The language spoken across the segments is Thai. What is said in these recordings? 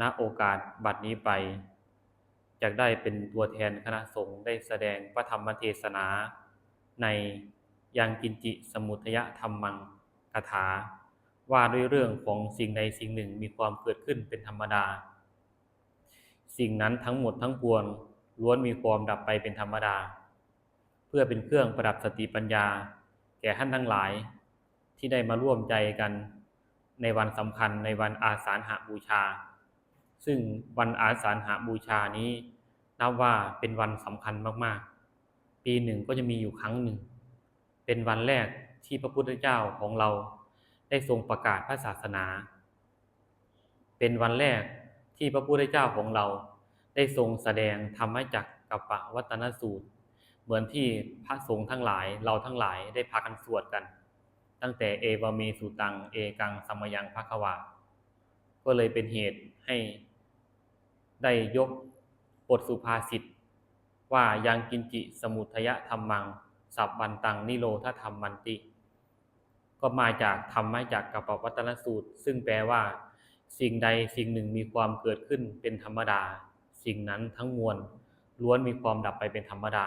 ณโอกาสบัดนี้ไปจากได้เป็นตัวแทนคณะสงฆ์ได้แสดงพระธรรมเทศนา ในยังกินจิสมุทยธรรมังคาถา ว่าด้วยเรื่องของสิ่งใดสิ่งหนึ่งมีความเกิดขึ้นเป็นธรรมดา สิ่งนั้นทั้งหมดทั้งปวงล้วนมีความดับไปเป็นธรรมดา เพื่อเป็นเครื่องประดับสติปัญญา แก่ท่านทั้งหลาย ที่ได้มาร่วมใจกัน ในวันสำคัญในวันอาสาฬหบูชา ซึ่งวันอาสาฬหบูชานี้นับว่าเป็นวันสำคัญมากๆ ปีหนึ่งก็จะมีอยู่ครั้งหนึ่ง เป็นวันแรกที่พระพุทธเจ้าของเราได้ทรงประกาศพระศาสนา เป็นวันแรกที่พระพุทธเจ้าของเราได้ทรงแสดงธรรมจักกับปวัตนสูตร เหมือนที่พระสงฆ์ทั้งหลายเราทั้งหลายได้พากันสวดกัน ตั้งแต่เอวเมสุตัง เอกังสมยังภควา ก็เลยเป็นเหตุให้ ได้ยกบทสุภาษิตว่ายังกินจิสมุทยะธรรมัง สับบันตังนิโรธธรรมมันติ ก็มาจากธรรมะจากกัปวัตนสูตร ซึ่งแปลว่า สิ่งใดสิ่งหนึ่งมีความเกิดขึ้นเป็นธรรมดา สิ่งนั้นทั้งมวลล้วนมีความดับไปเป็นธรรมดา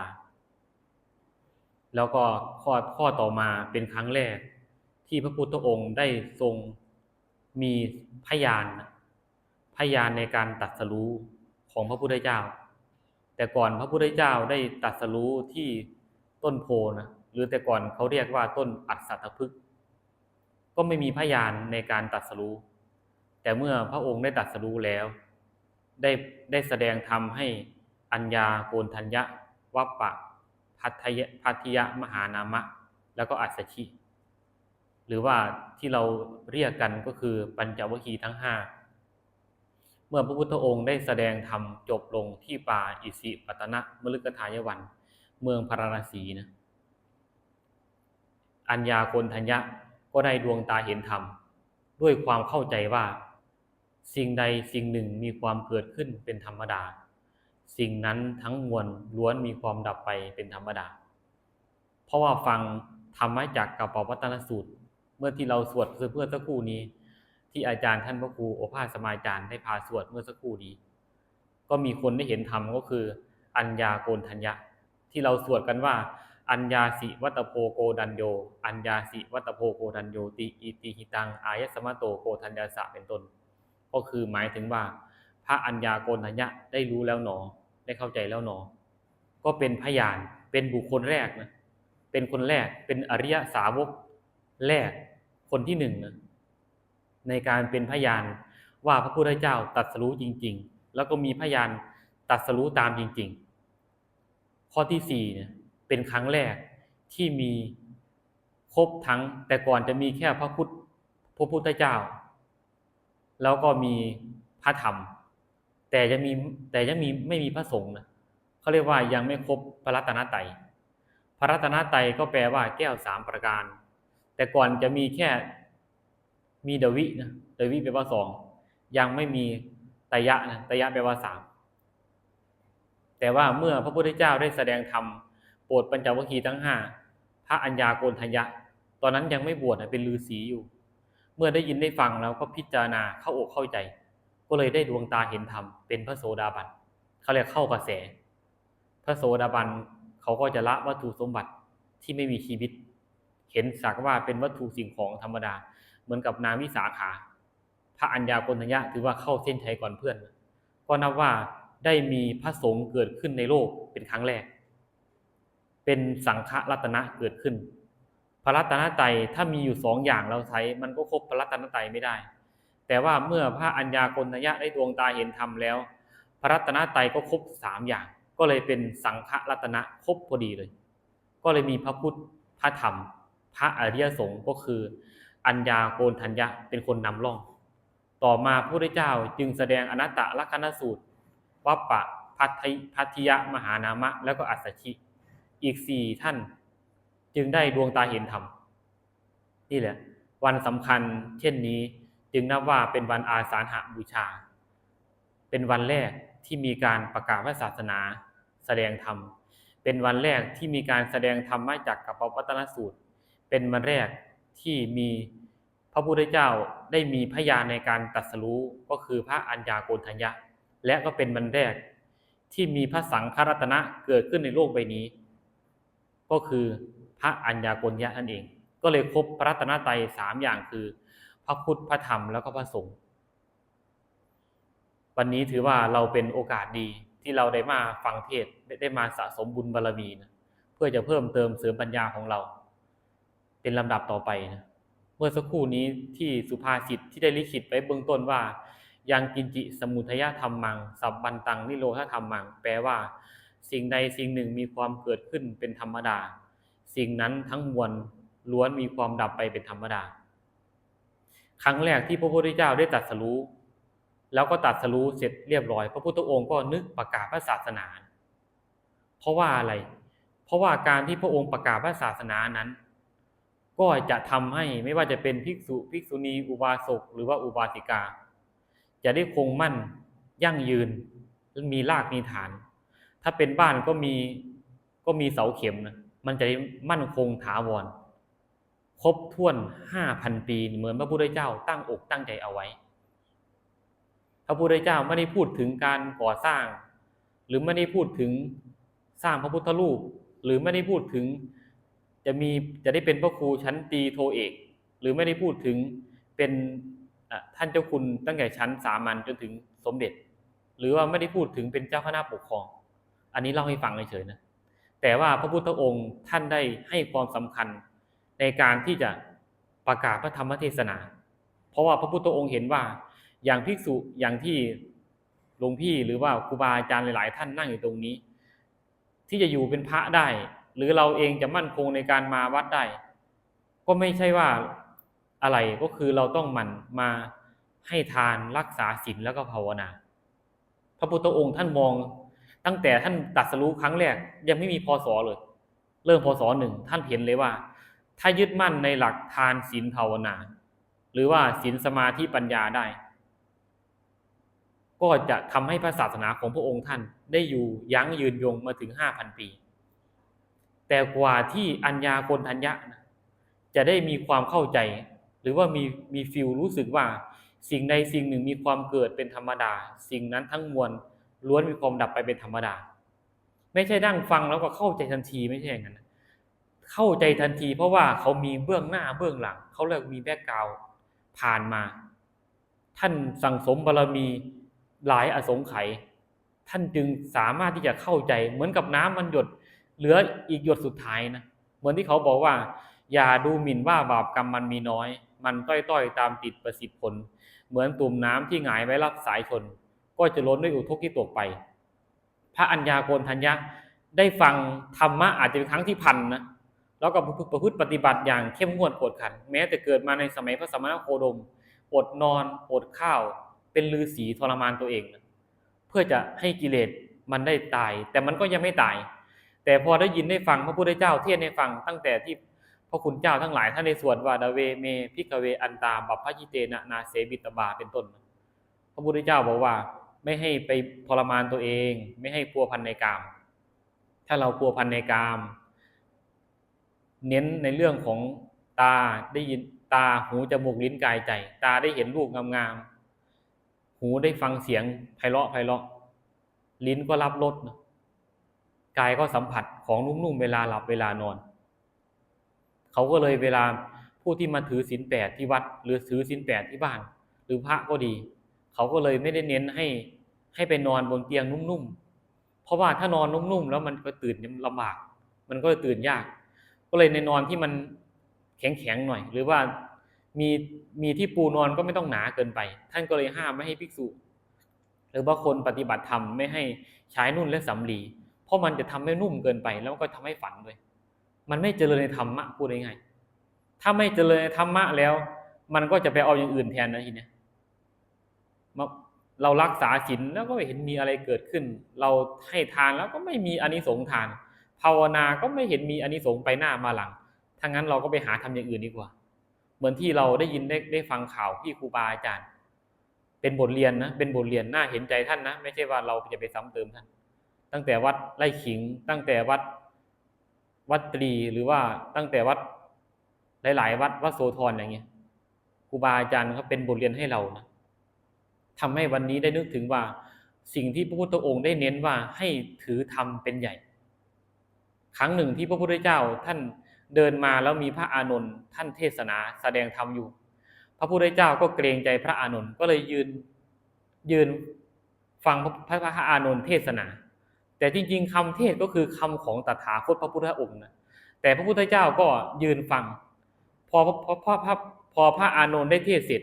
แล้วก็ข้อข้อต่อมาเป็นครั้งแรก ที่พระพุทธองค์ได้ทรงมีพยานพยานในการตัดสรู้ ของพระพุทธเจ้า แต่ก่อนพระพุทธเจ้าได้ตัดสรู้ที่ต้นโพนะหรือแต่ก่อนเขาเรียกว่าต้นอัศทพฤกษ์ก็ไม่มีพยานในการตัดสรู้แต่เมื่อพระองค์ได้ตัดสรู้แล้ว ได้ได้แสดงธรรมให้อัญญาโกนทัญญะวัปปะพัทยพัทยะมหานามะ แล้วก็อัศชิ หรือว่าที่เราเรียกกันก็คือปัญจวัคคีทั้งห้า เมื่อพระพุทธองค์ได้แสดงธรรมจบลงที่ป่าอิสิปตนะมฤคทายวัน เมืองพาราณสีนะ อัญญาโกนทัญญะก็ได้ดวงตาเห็นธรรม ด้วยความเข้าใจว่า สิ่งใดสิ่งหนึ่งมีความเกิดขึ้นเป็นธรรมดา สิ่งนั้นทั้งมวลล้วนมีความดับไปเป็นธรรมดา เพราะว่าฟังธรรมะจากกระเป๋าวัตนสูตร เมื่อที่เราสวดเพื่อสักครู่นี้ ที่อาจารย์ท่านพระครูโอภาสสมาจารย์ได้พาสวดเมื่อสักครู่นี้ ก็มีคนได้เห็นธรรมก็คือ อัญญาโกนทัญญะ ที่เราสวดกันว่า อัญญาสิวัตโพโกดันโย อัญญาสิวัตโพโกดันโยติอิติหิตังอายสมะโตโกทัญญาสะเป็นต้น ก็คือหมายถึงว่า พระอัญญาโกนทัญญะได้รู้แล้วหนอ ได้เข้าใจแล้วหนอ ก็เป็นพยานเป็นบุคคลแรกนะเป็นคนแรกเป็นอริยสาวกแรกคนที่หนึ่งนะ ในการเป็นพยานว่าพระพุทธเจ้าตัดสรู้จริง ๆ แล้วก็มีพยานตัดสรู้ตามจริง ๆ ข้อที่สี่เนี่ยเป็นครั้งแรกที่มีครบทั้งแต่ก่อนจะมีแค่พระพุทธพระพุทธเจ้า แล้วก็มีพระธรรม แต่ยังมีแต่ยังมีไม่มีพระสงฆ์นะเขาเรียกว่ายังไม่ครบพระรัตนตรัยพระรัตนตรัยก็แปลว่าแก้วสามประการ แต่ก่อนจะมีแค่ มีเดวินะเดวิแปลว่าสองยังไม่มีตยะนะตยะแปลว่าสามแต่ว่าเมื่อพระพุทธเจ้าได้แสดงธรรมโปรดปัญจวัคคีย์ทั้งห้าพระอัญญาโกณทัญญะ ตอนนั้นยังไม่บวชเป็นฤาษีอยู่ เมื่อได้ยินได้ฟังแล้วก็พิจารณาเข้าอกเข้าใจ ก็เลยได้ดวงตาเห็นธรรมเป็นพระโสดาบันเขาเรียกเข้ากระแส พระโสดาบันเขาก็จะละวัตถุสมบัติที่ไม่มีชีวิต เห็นสักว่าเป็นวัตถุสิ่งของธรรมดา มือนกับนางวิสาขา พระอัญญาโกณัญญะถือว่าเข้าเส้นชัยก่อนเพื่อน ก็นับว่าได้มีพระสงฆ์เกิดขึ้นในโลกเป็นครั้งแรก เป็นสังฆรัตนะเกิดขึ้น พระรัตนตรัยถ้ามีอยู่สองอย่างเราใช้มันก็ครบพระรัตนตรัยไม่ได้ แต่ว่าเมื่อพระอัญญาโกณัญญะได้ดวงตาเห็นธรรมแล้ว พระรัตนตรัยก็ครบสามอย่าง ก็เลยเป็นสังฆรัตนะครบพอดีเลย ก็เลยมีพระพุทธพระธรรม พระอริยสงฆ์ก็คือ อัญญาโกณทัญญะเป็นคนนำร่อง ต่อมาพระพุทธเจ้าจึงแสดงอนัตตลักษณสูตรวัปปะพัทพัทยะมหานามะ แล้วก็อัสชิ อีกสี่ท่าน จึงได้ดวงตาเห็นธรรม นี่แหละ วันสำคัญเช่นนี้จึงนับว่าเป็นวันอาสาฬหบูชา เป็นวันแรกที่มีการประกาศพระศาสนา แสดงธรรม เป็นวันแรกที่มีการแสดงธรรมมาจากกับปวัตนสูตร เป็นวันแรก ที่มีพระพุทธเจ้าได้มีพยานในการตรัสรู้ก็คือพระอัญญาโกณทัญญะ และก็เป็นวันแรกที่มีพระสังฆรัตนะเกิดขึ้นในโลกใบนี้ ก็คือพระอัญญาโกณทัญญะนั่นเอง ก็เลยครบพระรัตนตรัยสามอย่างคือ พระพุทธพระธรรมแล้วก็พระสงฆ์วันนี้ถือว่าเราเป็นโอกาสดีที่เราได้มาฟังเทศได้มาสะสมบุญบารมีนะเพื่อจะเพิ่มเติมเสริมปัญญาของเรา เป็นลำดับต่อไปนะเมื่อสักครู่นี้ที่สุภาษิตที่ได้ลิขิตไว้เบื้องต้นว่ายังกินจิสมุทยธรรมมัง สับบันตังนิโรธธรรมมัง แปลว่า สิ่งใดสิ่งหนึ่งมีความเกิดขึ้นเป็นธรรมดา สิ่งนั้นทั้งมวลล้วนมีความดับไปเป็นธรรมดา ครั้งแรกที่พระพุทธเจ้าได้ตรัสรู้ แล้วก็ตรัสรู้เสร็จเรียบร้อย พระพุทธองค์ก็นึกประกาศพระศาสนา เพราะว่าอะไร เพราะว่าการที่พระองค์ประกาศพระศาสนานั้น ก็จะทำให้ไม่ว่าจะเป็นภิกษุภิกษุณีอุบาสกหรือว่าอุบาสิกา จะได้คงมั่นยั่งยืนมีรากมีฐาน ถ้าเป็นบ้านก็มีก็มีเสาเข็มนะมันจะได้มั่นคงถาวร ครบถ้วนห้าพันปีเหมือนพระพุทธเจ้าตั้งอกตั้งใจเอาไว้พระพุทธเจ้าไม่ได้พูดถึงการก่อสร้าง หรือไม่ได้พูดถึงสร้างพระพุทธรูป หรือไม่ได้พูดถึง จะมีจะได้เป็นพระครูชั้นตีโทเอก หรือไม่ได้พูดถึงเป็นท่านเจ้าคุณตั้งแต่ชั้นสามัญจนถึงสมเด็จ หรือว่าไม่ได้พูดถึงเป็นเจ้าคณะปกครอง อันนี้เล่าให้ฟังเฉยๆนะแต่ว่าพระพุทธองค์ท่านได้ให้ความสำคัญในการที่จะประกาศพระธรรมเทศนา เพราะว่าพระพุทธองค์เห็นว่าอย่างภิกษุอย่างที่หลวงพี่หรือว่าครูบาอาจารย์หลาย ๆ ท่านนั่งอยู่ตรงนี้ ที่จะอยู่เป็นพระได้ หรือเราเองจะมั่นคงในการมาวัดได้ ก็ไม่ใช่ว่าอะไรก็คือเราต้องหมั่นมาให้ทานรักษาศีลแล้วก็ภาวนา พระพุทธองค์ท่านมอง ตั้งแต่ท่านตัดสรู้ครั้งแรก ยังไม่มีพศเลย เริ่มพศหนึ่งท่านเห็นเลยว่า ถ้ายึดมั่นในหลักทานศีลภาวนา หรือว่าศีลสมาธิปัญญาได้ ก็จะทำให้พระศาสนาของพระองค์ท่านได้อยู่ยั้งยืนยงมาถึงห้าพันปี แต่กว่าที่อัญญาโกณทัญญะนะจะได้มีความเข้าใจ หรือว่ามีมีฟิลรู้สึกว่า สิ่งใดสิ่งหนึ่งมีความเกิดเป็นธรรมดา สิ่งนั้นทั้งมวลล้วนมีความดับไปเป็นธรรมดา ไม่ใช่นั่งฟังแล้วก็เข้าใจทันทีไม่ใช่อย่างนั้นเข้าใจทันที เพราะว่าเขามีเบื้องหน้าเบื้องหลัง เขาเรียกมีแบ็กกราวผ่านมา ท่านสั่งสมบารรมีหลายอสงไขยท่านจึงสามารถที่จะเข้าใจเหมือนกับน้ำมันหยด เหลืออีกหยดสุดท้ายนะเหมือนที่เขาบอกว่า อย่าดูหมิ่นว่าบาปกรรมมันมีน้อย มันต้อยๆ ตามติดประสิทธิ์ผล เหมือนตุ่มน้ำที่หงายไว้รับสายชน ก็จะล้นด้วยอุทกที่ตกไป พระอัญญาโกณทัญญะได้ฟังธรรมะอาจจะเป็นครั้งที่พันนะแล้วก็ประพฤติปฏิบัติอย่างเข้มงวดกดขัน แม้แต่เกิดมาในสมัยพระสมณโคดมอดนอนอดข้าว เป็นลือสีทรมานตัวเองนะเพื่อจะให้กิเลสมันได้ตาย แต่มันก็ยังไม่ตาย แต่พอได้ยินได้ฟังพระพุทธเจ้าเทศน์ให้ฟังตั้งแต่ที่พระคุณเจ้าทั้งหลายท่านในสวดว่าดาเวเมพิกเวอันตาบัพพยิเตนะนาเสบิตบาเป็นต้น พระพุทธเจ้าบอกว่า ไม่ให้ไปทรมานตัวเอง ไม่ให้พัวพันในกาม ถ้าเราพัวพันในกาม เน้นในเรื่องของตาได้ยินตาหูจมูกลิ้นกายใจ ตาได้เห็นรูปงามๆหูได้ฟังเสียงไพเราะไพเราะ ลิ้นก็รับรส กายก็สัมผัสของนุ่มๆเวลาหลับเวลานอน เขาก็เลยเวลาผู้ที่มาถือศีลแปดที่วัด หรือถือศีลแปดที่บ้าน หรือพระก็ดี เขาก็เลยไม่ได้เน้นให้ให้ไปนอนบนเตียงนุ่มๆ เพราะว่าถ้านอนนุ่มๆ แล้วมันก็ตื่นลำบาก มันก็ตื่นยาก ก็เลยในนอนที่มันแข็งๆหน่อย หรือว่ามีมีที่ปูนอนก็ไม่ต้องหนาเกินไป ท่านก็เลยห้ามไม่ให้ภิกษุ หรือว่าคนปฏิบัติธรรมไม่ให้ใช้นุ่นและสำลี ราะมันจะทำให้นุ่มเกินไป แล้วก็ทำให้ฝันด้วย มันไม่เจริญในธรรมะพูดง่ายๆถ้าไม่เจริญในธรรมะแล้ว มันก็จะไปเอาอย่างอื่นแทนนะทีเนี้ยเรารักษาศีลแล้วก็ไม่เห็นมีอะไรเกิดขึ้น เราให้ทานแล้วก็ไม่มีอานิสงส์ทาน ภาวนาก็ไม่เห็นมีอานิสงส์ไปหน้ามาหลังถ้างั้นเราก็ไปหาทำอย่างอื่นดีกว่า เหมือนที่เราได้ยินได้ได้ฟังข่าวพี่ครูบาอาจารย์ เป็นบทเรียนนะ เป็นบทเรียนน่าเห็นใจท่านนะ ไม่ใช่ว่าเราจะไปซ้ำเติมท่าน ตั้งแต่วัดไร่ขิง ตั้งแต่วัดวัดตรีหรือว่าตั้งแต่วัดหลาย ๆ วัดวัดโสธรอย่างเงี้ยครูบาอาจารย์เขาเป็นบทเรียนให้เรานะทำให้วันนี้ได้นึกถึงว่า สิ่งที่พระพุทธองค์ได้เน้นว่าให้ถือธรรมเป็นใหญ่ ครั้งหนึ่งที่พระพุทธเจ้าท่านเดินมาแล้วมีพระอานนท์ท่านเทศนาแสดงธรรมอยู่ พระพุทธเจ้าก็เกรงใจพระอานนท์ก็เลยยืนยืนฟังพระพระอานนท์เทศนา แต่จริง ๆคำเทศก็คือคำของตถาคตพระพุทธองค์นะแต่พระพุทธเจ้าก็ยืนฟัง พอพอพอพอพอพระอานนท์ได้เทศเสร็จ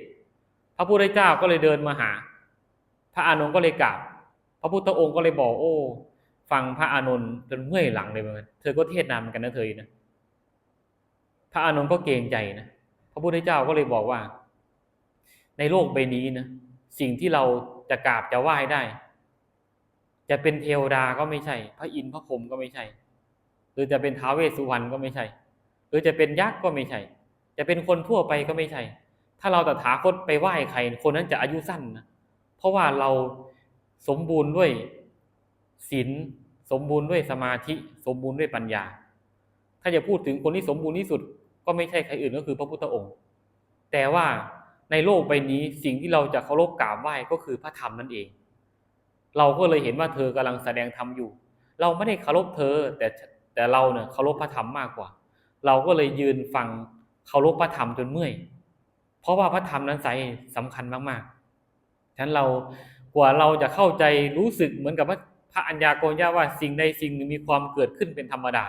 พระพุทธเจ้าก็เลยเดินมาหา พระอานนท์ก็เลยกราบพระพุทธองค์ก็เลยบอกโอ้ฟังพระอานนท์จนเมื่อยหลังเลยเหมือนกันเธอก็เทศนานเหมือนกันนะเธอนะพระอานนท์ก็เกรงใจนะพระพุทธเจ้าก็เลยบอกว่า ในโลกใบนี้นะสิ่งที่เราจะกราบจะไหว้ได้ จะเป็นเทวดาก็ไม่ใช่ พระอินทร์พระพรหมก็ไม่ใช่ หรือจะเป็นท้าวเวสสุวรรณก็ไม่ใช่ หรือจะเป็นยักษ์ก็ไม่ใช่ จะเป็นคนทั่วไปก็ไม่ใช่ ถ้าเราตถาคตไปไหว้ใคร คนนั้นจะอายุสั้นนะเพราะว่าเราสมบูรณ์ด้วยศีลสมบูรณ์ด้วยสมาธิ สมบูรณ์ด้วยปัญญา ถ้าจะพูดถึงคนที่สมบูรณ์ที่สุด ก็ไม่ใช่ใครอื่นก็คือพระพุทธองค์ แต่ว่าในโลกใบนี้สิ่งที่เราจะเคารพกราบไหว้ก็คือพระธรรมนั่นเอง เราก็เลยเห็นว่าเธอกำลังแสดงธรรมอยู่ เราไม่ได้เคารพเธอ แต่แต่เราเนี่ยเคารพพระธรรมมากกว่า เราก็เลยยืนฟังเคารพพระธรรมจนเมื่อย เพราะว่าพระธรรมนั้นใสสำคัญมากๆฉะนั้นเรากว่าเราจะเข้าใจรู้สึกเหมือนกับว่าพระอัญญาโกณญาว่าสิ่งใดสิ่งหนึ่งมีความเกิดขึ้นเป็นธรรมดา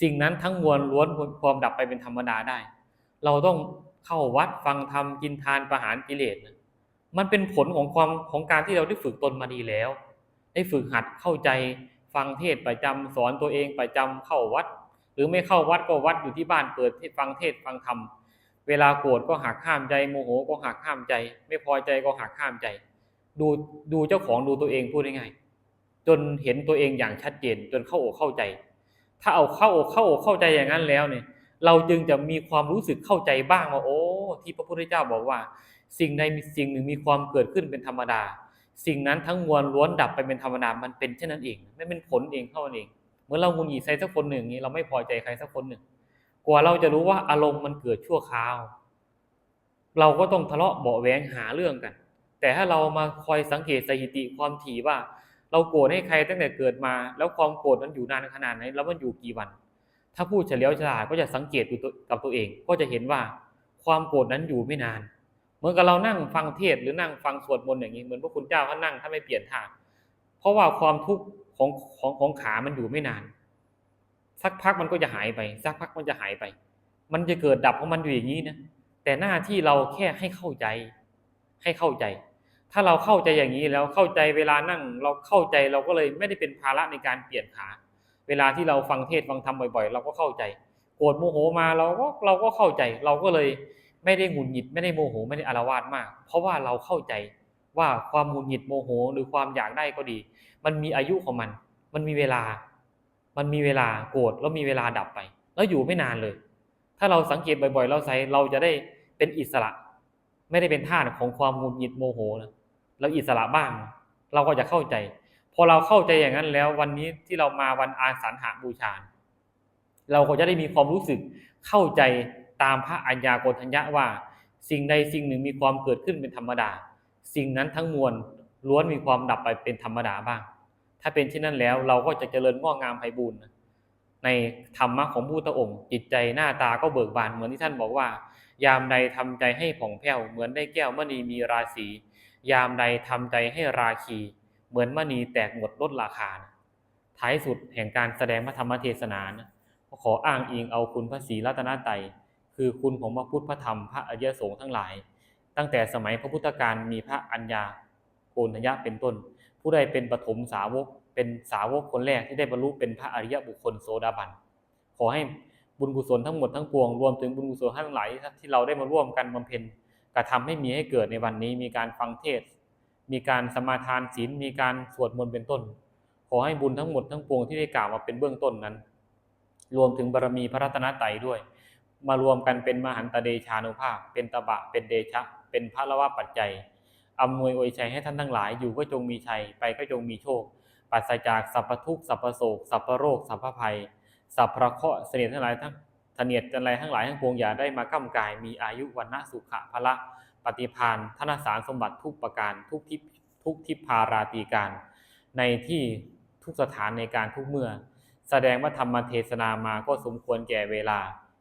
สิ่งนั้นทั้งมวลล้วนความดับไปเป็นธรรมดาได้ เราต้องเข้าวัดฟังธรรมกินทานประหารกิเลสนะ มันเป็นผลของความของการที่เราได้ฝึกตนมาดีแล้ว ได้ฝึกหัดเข้าใจฟังเทศประจำสอนตัวเองประจำเข้าวัด หรือไม่เข้าวัดก็วัดอยู่ที่บ้านเปิดฟังเทศฟังธรรมเวลาโกรธก็หักห้ามใจโมโหก็หักห้ามใจ ไม่พอใจก็หักห้ามใจ ดูดูเจ้าของดูตัวเองพูดง่ายๆจนเห็นตัวเองอย่างชัดเจนจนเข้าอกเข้าใจ ถ้าเอาเข้าอกเข้าอกเข้าใจอย่างนั้นแล้วเนี่ย เราจึงจะมีความรู้สึกเข้าใจบ้างว่าโอ้ ที่พระพุทธเจ้าบอกว่า สิ่งใดสิ่งหนึ่งมีความเกิดขึ้นเป็นธรรมดา สิ่งนั้นทั้งมวลล้วนดับไปเป็นธรรมดา มันเป็นเช่นนั้นเอง ไม่เป็นผลเองเท่านั้นเอง เหมือนเรางุนหงิดใส่สักคนหนึ่งนี้เราไม่พอใจใครสักคนหนึ่ง กว่าเราจะรู้ว่าอารมณ์มันเกิดชั่วคราว เราก็ต้องทะเลาะเบาะแวงหาเรื่องกัน แต่ถ้าเรามาคอยสังเกตสถิติความถี่ว่า เราโกรธให้ใครตั้งแต่เกิดมา แล้วความโกรธนั้นอยู่นานขนาดไหน แล้วมันอยู่กี่วัน ถ้าพูดเฉลียวฉลาดก็จะสังเกตดูกับตัวเอง ก็จะเห็นว่าความโกรธนั้นอยู่ไม่นาน เหมือนกับเรานั่งฟังเทศหรือนั่งฟังสวดมนต์อย่างนี้เหมือนพระคุณเจ้าท่านนั่งท่านไม่เปลี่ยนท่าเพราะว่าความทุกข์ของของของขามันอยู่ไม่นาน สักพักมันก็จะหายไป สักพักมันจะหายไป มันจะเกิดดับของมันอยู่อย่างนี้นะแต่หน้าที่เราแค่ให้เข้าใจ ให้เข้าใจ ถ้าเราเข้าใจอย่างนี้แล้วเข้าใจเวลานั่งเราเข้าใจเราก็เลยไม่ได้เป็นภาระในการเปลี่ยนขา เวลาที่เราฟังเทศฟังธรรมบ่อย ๆ เราก็เข้าใจโกรธโมโหมาเราก็เราก็เข้าใจ เราก็เลย ไม่ได้หงุดหงิดไม่ได้โมโหไม่ได้อารวาสมาก เพราะว่าเราเข้าใจว่าความหงุดหงิดโมโห หรือความอยากได้ก็ดี มันมีอายุของมัน มันมีเวลา มันมีเวลาโกรธแล้วมีเวลาดับไป แล้วอยู่ไม่นานเลย ถ้าเราสังเกตบ่อยๆ เราใส่เราจะได้เป็นอิสระ ไม่ได้เป็นท่าของความหงุดหงิดโมโหนะเราอิสระบ้าง เราก็จะเข้าใจ พอเราเข้าใจอย่างนั้นแล้ววันนี้ที่เรามาวันอาสาฬหาบูชา เราก็จะได้มีความรู้สึกเข้าใจ ตามพระอัญญาโกณทัญญะว่า สิ่งใดสิ่งหนึ่งมีความเกิดขึ้นเป็นธรรมดา สิ่งนั้นทั้งมวลล้วนมีความดับไปเป็นธรรมดาบ้าง ถ้าเป็นเช่นนั้นแล้วเราก็จะเจริญงอกงามไพบูรณ์ในธรรมะของพุทธองค์ จิตใจหน้าตาก็เบิกบานเหมือนที่ท่านบอกว่า ยามใดทำใจให้ผ่องแผ้วเหมือนได้แก้วมณีมีราศียามใดทำใจให้ราคี เหมือนมณีแตกหมดลดราคานะท้ายสุดแห่งการแสดงพระธรรมเทศนานะขออ้างอิงเอาคุณพระศรีรัตนตรัย คือคุณของพระพุทธพระธรรมพระอริยสงฆ์ทั้งหลาย ตั้งแต่สมัยพระพุทธการมีพระอัญญาโกณทยะเป็นต้น ผู้ใดเป็นปฐมสาวกเป็นสาวกคนแรกที่ได้บรรลุเป็นพระอริยบุคคลโสดาบันขอให้บุญกุศลทั้งหมดทั้งปวงรวมถึงบุญกุศลทั้งหลายที่เราได้มาร่วมกันบำเพ็ญกระทำให้มีให้เกิดในวันนี้มีการฟังเทศ มีการสมาทานศีลมีการสวดมนต์เป็นต้น ขอให้บุญทั้งหมดทั้งปวงที่ได้กล่าวมาเป็นเบื้องต้นนั้น รวมถึงบารมีพระรัตนตรัยด้วย มารวมกันเป็นมหันตเดชานุภาพ เป็นตบะเป็นเดชะ เป็นพระละวะปัจจัยอำนวยอวยชัยให้ท่านทั้งหลายอยู่ก็จงมีชัยไปก็จงมีโชคปราศจากสัพพทุกข์สัพพโศกสัพพโรคสัพพภัย สัพพะเคราะห์เสน่ห์ทั้งหลายทั้งเสนียดจันไรทั้งหลายทั้งปวงอย่าได้มาก้ำกาย มีอายุวันนะสุขะพละ ปฏิพานธนสารสมบัติทุกประการทุกทิพทุกทิพาราตีการ ในที่ทุกสถานในการทุกเมื่อ แสดงว่าธรรมเทศนามาก็สมควรแก่เวลา